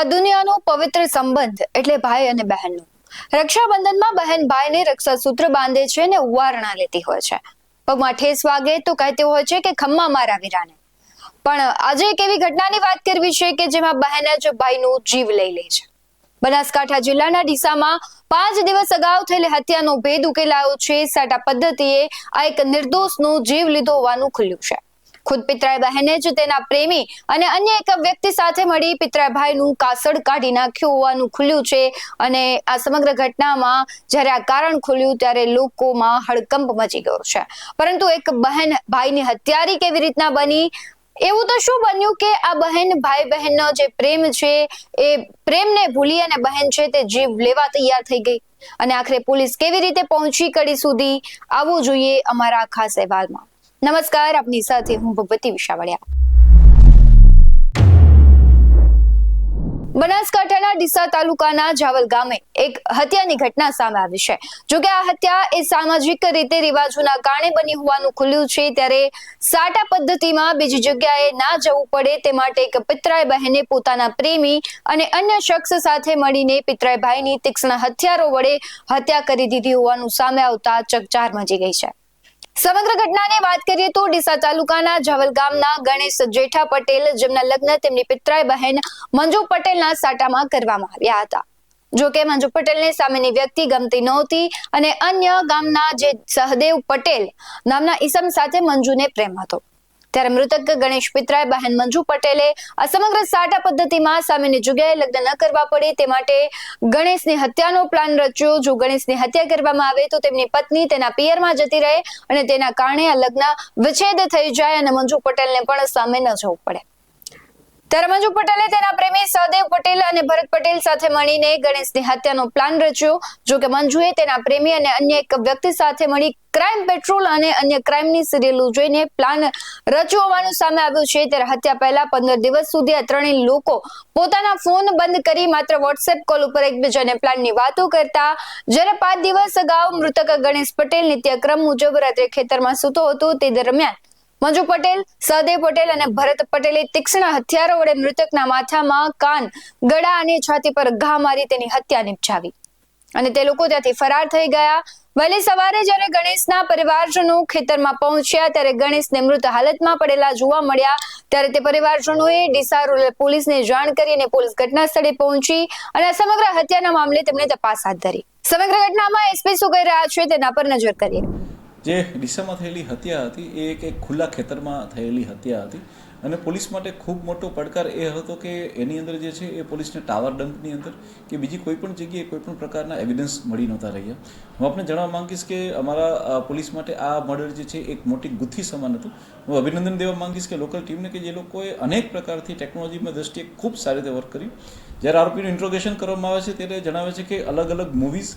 આ દુનિયાનો પવિત્ર સંબંધ એટલે ભાઈ અને બહેનનો. રક્ષાબંધનમાં બહેન ભાઈને રક્ષા સૂત્ર બાંધે છે અને ઉવારણા લેતી હોય છે. પગમાં ઠેસ વાગે તો કહેતી હોય છે કે ખમ્મા મારા વીરાને. પણ આજે એક એવી ઘટનાની વાત કરવી છે કે જેમાં બહેન જ ભાઈનો જીવ લઈ લે છે. બનાસકાંઠા જિલ્લાના ડીસામાં પાંચ દિવસ અગાઉ થયેલી હત્યાનો ભેદ ઉકેલાયો છે. સાટા પદ્ધતિએ આ એક નિર્દોષનો જીવ લીધો હોવાનું ખુલ્યું છે. ખુદ પિતરાય બહેને જ તેના પ્રેમી અને અન્ય એક વ્યક્તિ સાથે મળી પિતરાય ભાઈનું કાસડ કાઢી નાખ્યું હોવાનું ખુલ્યું છે. અને આ સમગ્ર ઘટનામાં જ્યારે આ કારણ ખુલ્યું ત્યારે લોકોમાં હડકંપ મચી ગયો છે. પરંતુ એક બહેન ભાઈની હત્યારી કેવી રીતના બની? એવું તો શું બન્યું કે આ બહેન ભાઈ બહેનનો જે પ્રેમ છે એ પ્રેમને ભૂલી અને બહેન છે તે જીવ લેવા તૈયાર થઈ ગઈ. અને આખરે પોલીસ કેવી રીતે પહોંચી કડી સુધી? આવવું જોઈએ અમારા ખાસ અહેવાલમાં. નમસ્કાર, આપની સાથે હું ભગવતી વિશાવડિયા. બનાસકાંઠાના ડીસા તાલુકાના જાવલ ગામે એક હત્યાની ઘટના સામે આવી છે. જો કે આ હત્યા એ સામાજિક રીતે રિવાજોના કારણે બની હોવાનું ખુલ્યું છે, ત્યારે સાટા પદ્ધતિમાં બીજી જગ્યાએ ના જવું પડે તે માટે એક પિતરાય બહેને પોતાના પ્રેમી અને અન્ય શખ્સ સાથે મળીને પિતરાય ભાઈની તીક્ષ્ણ હથિયારો વડે હત્યા કરી દીધી હોવાનું સામે આવતા ચકચાર મચી ગઈ છે. સમગ્ર ઘટનાની વાત કરીએ તો ડીસા તાલુકાના જવલ ગામના ગણેશ જેઠા પટેલ, જેમના લગ્ન તેમની પિતરાય બહેન મંજુ પટેલના સાટામાં કરવામાં આવ્યા હતા. જો કે મંજુ પટેલને સામેની વ્યક્તિ ગમતી નહોતી અને અન્ય ગામના જે સહદેવ પટેલ નામના ઈસમ સાથે મંજુને પ્રેમ હતો. ત્યારે મૃતક ગણેશ પિત્રાએ બહેન મંજુ પટેલે આ સમગ્ર સાટા પદ્ધતિમાં સામેની જગ્યાએ લગ્ન ન કરવા પડે. તે માટે ગણેશની હત્યાનો પ્લાન રચ્યો. જો ગણેશની હત્યા કરવામાં આવે તો તેમની પત્ની તેના પિયરમાં જતી રહે અને તેના કારણે આ લગ્ન વિચ્છેદ થઈ જાય અને મંજુ પટેલને પણ સામે ન જવું પડે. ત્યારે મંજુ પટેલે તેના પ્રેમી સહદેવ પટેલ અને ભરત પટેલ સાથે મળીને ગણેશની હત્યાનો પ્લાન રચ્યો. જો કે મંજુએ તેના પ્રેમી અને અન્ય એક વ્યક્તિ સાથે મળી ક્રાઇમ પેટ્રોલ અને અન્ય ક્રાઇમની સિરિયલો જોઈને પ્લાન રચ્યો હોવાનું સામે આવ્યું છે. ત્યારે હત્યા પહેલા પંદર દિવસ સુધી આ ત્રણેય લોકો પોતાના ફોન બંધ કરી માત્ર વોટ્સએપ કોલ ઉપર એકબીજાને પ્લાનની વાતો કરતા. જ્યારે પાંચ દિવસ અગાઉ મૃતક ગણેશ પટેલ નિત્યક્રમ મુજબ રાત્રે ખેતરમાં સૂતો હતો. તે દરમિયાન મંજુ પટેલ, સહદેવ પટેલ અને ભરત પટેલે તીક્ષ્ણ હથિયારો વડે મૃતકના માથામાં કાન, ગળા અને છાતી પર ઘા મારી તેની હત્યા નિપજાવી. અને તે લોકો ત્યાંથી ફરાર થઈ ગયા. વહેલી સવારે જ્યારે ગણેશના પરિવારજનો ખેતરમાં પહોંચ્યા ત્યારે ગણેશને મૃત હાલતમાં પડેલા જોવા મળ્યા. ત્યારે તે પરિવારજનોએ ડીસા પોલીસને જાણ કરી અને પોલીસ ઘટના સ્થળે પહોંચી અને સમગ્ર હત્યાના મામલે તેમણે તપાસ હાથ ધરી. સમગ્ર ઘટનામાં એસપી શું કહી રહ્યા છે તેના પર નજર કરીએ. જે ડીસામાં થયેલી હત્યા હતી, એ એક એક ખુલ્લા ખેતરમાં થયેલી હત્યા હતી. અને પોલીસ માટે ખૂબ મોટો પડકાર એ હતો કે એની અંદર જે છે, એ પોલીસને ટાવર ડંપની અંદર કે બીજી કોઈ પણ જગ્યાએ કોઈ પણ પ્રકારના એવિડન્સ મળી નહોતા રહ્યા. હું આપને જણાવવા માંગીશ કે અમારા પોલીસ માટે આ મર્ડર જે છે, એક મોટી ગુથ્થી સમાન હતું. હું અભિનંદન દેવા માંગીશ કે લોકલ ટીમને કે જે લોકોએ અનેક પ્રકારથી ટેકનોલોજીમાં દ્રષ્ટિએ ખૂબ સારી રીતે વર્ક કર્યું. જ્યારે આરોપીનું ઇન્ટ્રોગેશન કરવામાં આવે છે, ત્યારે જણાવે છે કે અલગ અલગ મૂવીઝ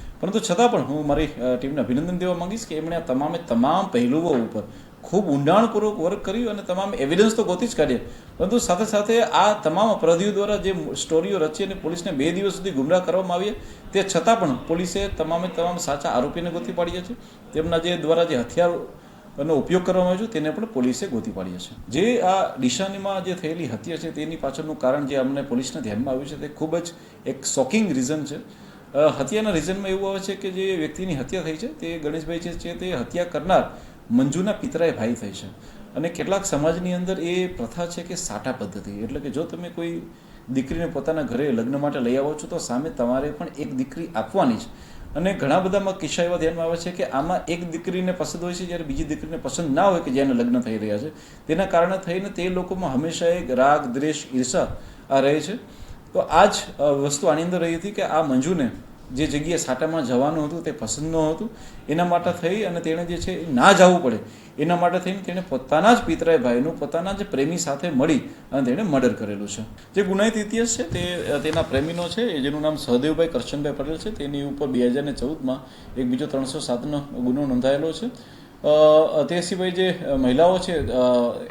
પરંતુ છતાં પણ હું મારી ટીમને અભિનંદન દેવા માંગીશ કે એમણે આ તમામે તમામ પહેલુઓ ઉપર ખૂબ ઊંડાણપૂર્વક વર્ક કર્યું અને તમામ એવિડન્સ તો ગોતી જ કાઢ્યા. પરંતુ સાથે સાથે આ તમામ અપરાધીઓ દ્વારા જે સ્ટોરીઓ રચી અને પોલીસને બે દિવસ સુધી ગુમરાહ કરવામાં આવ્યા, તે છતાં પણ પોલીસે તમામે તમામ સાચા આરોપીને ગોતી પાડ્યા છે. તેમના જે દ્વારા જે હથિયાર નો ઉપયોગ કરવામાં આવ્યો છે, તેને પણ પોલીસે ગોતી પાડ્યા છે. જે આ ડિશાનીમાં જે થયેલી હત્યા છે, તેની પાછળનું કારણ જે અમને પોલીસને ધ્યાનમાં આવ્યું છે, તે ખૂબ જ એક શોકિંગ રીઝન છે. હત્યાના રિઝનમાં એવું આવે છે કે જે વ્યક્તિની હત્યા થઈ છે, તે ગણેશભાઈ જે છે તે હત્યા કરનાર મંજુના પિતરાય ભાઈ થઈ છે. અને કેટલાક સમાજની અંદર એ પ્રથા છે કે સાટા પદ્ધતિ. એટલે કે જો તમે કોઈ દીકરીને પોતાના ઘરે લગ્ન માટે લઈ આવો છો, તો સામે તમારે પણ એક દીકરી આપવાની છે. અને ઘણા બધામાં કિસ્સા એવા ધ્યાનમાં આવે છે કે આમાં એક દીકરીને પસંદ હોય છે, જ્યારે બીજી દીકરીને પસંદ ના હોય કે જેને લગ્ન થઈ રહ્યા છે. તેના કારણે થઈને તે લોકોમાં હંમેશા એક રાગ, દ્વેષ, ઈર્ષા આ રહે છે. તો આ જ વસ્તુ આની અંદર રહી હતી કે આ મંજુને જે જગ્યાએ સાટામાં જવાનું હતું, તે પસંદ ન હતું, એના માટે થઈ અને તેણે જે છે ના જવું પડે. એના માટે થઈને તેણે પોતાના જ પિતરાય ભાઈનું, પોતાના જ પ્રેમી સાથે મળી અને તેણે મર્ડર કરેલું છે. જે ગુનાહિત ઇતિહાસ છે તે તેના પ્રેમીનો છે જેનું નામ સહદેવભાઈ કરશનભાઈ પટેલ છે, તેની ઉપર બે હજાર ચૌદમાં એક બીજો ત્રણસો સાતનો ગુનો નોંધાયેલો છે. તે સિવાય જે મહિલાઓ છે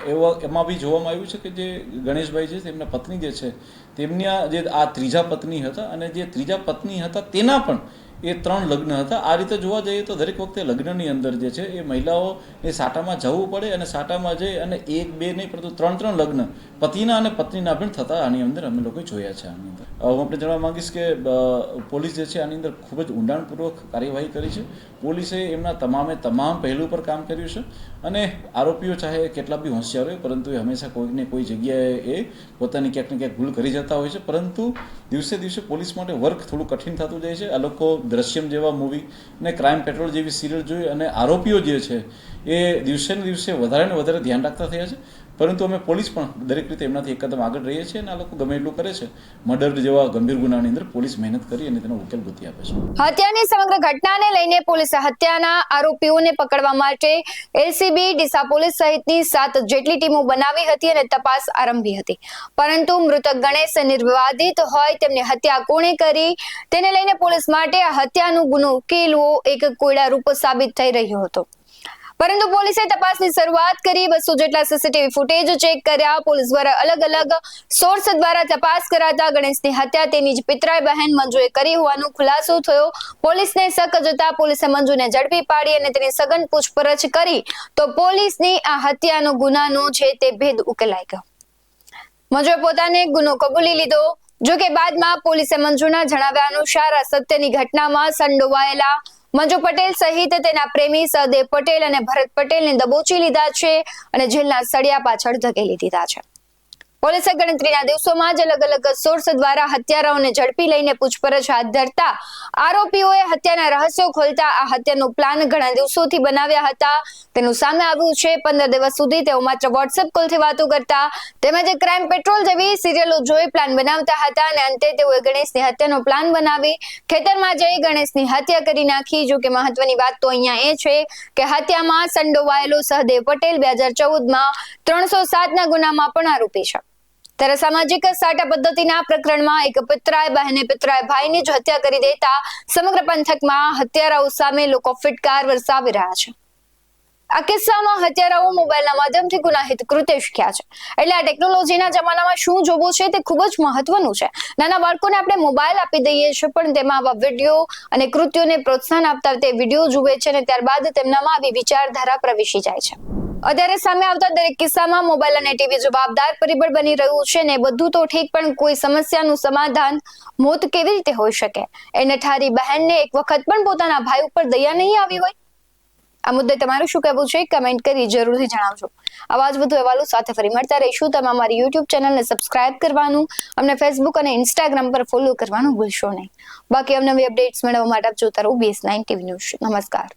એવા, એમાં બી જોવામાં આવ્યું છે કે જે ગણેશભાઈ છે, તેમના પત્ની જે છે, તેમના જે, આ ત્રીજા પત્ની હતા અને જે ત્રીજા પત્ની હતા, તેના પણ એ ત્રણ લગ્ન હતા. આ રીતે જોવા જઈએ તો દરેક વખતે લગ્નની અંદર જે છે, એ મહિલાઓ એ સાટામાં જવું પડે અને સાટામાં જઈ અને એક, બે નહીં, પરંતુ ત્રણ ત્રણ લગ્ન પતિના અને પત્નીના પણ થતા આની અંદર અમે લોકો જોયા છે આની અંદર. હું આપણે જણાવવા માંગીશ કે પોલીસ જે છે આની અંદર ખૂબ જ ઊંડાણપૂર્વક કાર્યવાહી કરી છે. પોલીસે એમના તમામે તમામ પહેલું પર કામ કર્યું છે અને આરોપીઓ ચાહે કેટલા બી હોશિયાર હોય, પરંતુ એ હંમેશા કોઈકને કોઈ જગ્યાએ એ પોતાની ક્યાંક ને ક્યાંક ભૂલ કરી જતા હોય છે. પરંતુ દિવસે દિવસે પોલીસ માટે વર્ક થોડું કઠિન થતું જાય છે. આ લોકો દ્રશ્યમ જેવા મૂવી અને ક્રાઇમ પેટ્રોલ જેવી સિરિયલ જોઈ અને આરોપીઓ જે છે, એ દિવસે ને દિવસે વધારે ને વધારે ધ્યાન રાખતા થયા છે. પરંતુ અમે પોલીસ પણ દરેક રીતે એમનાથી એક કદમ આગળ રહીએ છીએ અને આ લોકો ગમે એટલું કરે છે. મર્ડર જેવા ગંભીર ગુનાની અંદર પોલીસ મહેનત કરી અને તેનો ઉકેલ ગોતી આપે છે. હત્યાની સમગ્ર ઘટનાને લઈને પોલીસે હત્યાના આરોપીઓને પકડવા માટે એલસીબી, ડીસા પોલીસ સહિતની સાત જેટલી ટીમો બનાવી હતી અને તપાસ આરંભી હતી. પરંતુ મૃતક ગણેશ નિર્વિવાદિત હોય તેમની હત્યા કોણે કરી? તેને લઈને પોલીસ માટે આ હત્યાનો ગુનો ઉકેલવો એક કોયડારૂપ સાબિત થઈ રહ્યો હતો. પરંતુ પોલીસે તપાસની શરૂઆત કરી. બસો જેટલા સીસીટીવી ફૂટેજ ચેક કર્યા. પોલીસ દ્વારા અલગ અલગ સોર્સ દ્વારા તપાસ કરાતા ગણેશની હત્યા તેની જ પિતરાય બહેન મંજુએ કરી હોવાનો ખુલાસો થયો. પોલીસને શક જતા પોલીસે મંજુને ઝડપી પાડી અને તેની સઘન પૂછપરછ કરી. તો પોલીસની આ હત્યાનો ગુનાનો છે તે ભેદ ઉકેલાઈ ગયો. મંજુએ પોતાને ગુનો કબૂલી લીધો. જો કે બાદમાં પોલીસે મંજુના જણાવ્યા અનુસાર આ સત્યની ઘટનામાં સંડોવાયેલા મંજુ પટેલ સહિત તેના પ્રેમી સહદેવ પટેલ અને ભરત પટેલને દબોચી લીધા છે અને જેલના સળિયા પાછળ ધકેલી દીધા છે. પોલીસે ગણતરીના દિવસોમાં જ અલગ અલગ સોર્સ દ્વારા હત્યારાઓને ઝડપી લઈને પૂછપરછ હાથ ધરતા આરોપીઓએ હત્યાના રહસ્યો ખોલતા આ હત્યાનો પ્લાન ઘણા દિવસોથી બનાવ્યા હતા. તેનું સામે આવ્યું છે, પંદર દિવસ સુધી તેઓ માત્ર વોટ્સએપ કોલથી વાતો કરતા તેમજ ક્રાઇમ પેટ્રોલ જેવી સિરિયલો જોઈ પ્લાન બનાવતા હતા અને અંતે તેઓએ ગણેશની હત્યાનો પ્લાન બનાવી ખેતરમાં જઈ ગણેશની હત્યા કરી નાખી. જો કે મહત્વની વાત તો અહીંયા એ છે કે હત્યામાં સંડોવાયેલો સહદેવ પટેલ બે હજાર ચૌદમાં ત્રણસો સાતના ગુનામાં પણ આરોપી છે. ત્યારે સામાજિક સાટા પદ્ધતિના પ્રકરણમાં એક પિતરાય બહેને પિતરાય ભાઈની જ હત્યા કરી દેતા સમગ્ર પંથકમાં હત્યારાઓ સામે લોકો ફિટકાર વરસાવી રહ્યા છે. આ કિસ્સામાં હત્યારાઓ મોબાઈલના માધ્યમથી ગુનાહિત કૃત્ય શીખ્યા છે. એટલે આ ટેકનોલોજીના જમાનામાં શું જોવું છે તે ખૂબ જ મહત્વનું છે. નાના બાળકોને આપણે મોબાઈલ આપી દઈએ છીએ, પણ તેમાં આવા વીડિયો અને કૃત્યોને પ્રોત્સાહન આપતા તે વીડિયો જુએ છે અને ત્યારબાદ તેમનામાં આવી વિચારધારા પ્રવેશી જાય છે. અત્યારે સામે આવતા દરેક કિસ્સામાં મોબાઈલ અને ટીવી જવાબદાર પરિબળ બની રહ્યું છે ને બધું તો ઠીક, પણ કોઈ સમસ્યાનું સમાધાન મોત કેવી રીતે હોઈ શકે? એને ઠારી બહેનને એક વખત પણ પોતાના ભાઈ ઉપર દયા નહીં આવી હોય? આ મુદ્દે તમારું શું કહેવું છે? કમેન્ટ કરી જરૂરથી જણાવજો. આવા જ વધુ અહેવાલો સાથે ફરી મળતા રહીશું. તમે અમારી યુટ્યુબ ચેનલને સબસ્ક્રાઇબ કરવાનું, અમને ફેસબુક અને ઇન્સ્ટાગ્રામ પર ફોલો કરવાનું ભૂલશો નહીં. બાકી અવનવી અપડેટ્સ મેળવવા માટે આપ જોતા રહો બીએસ નાઇન ટીવી ન્યૂઝ નમસ્કાર.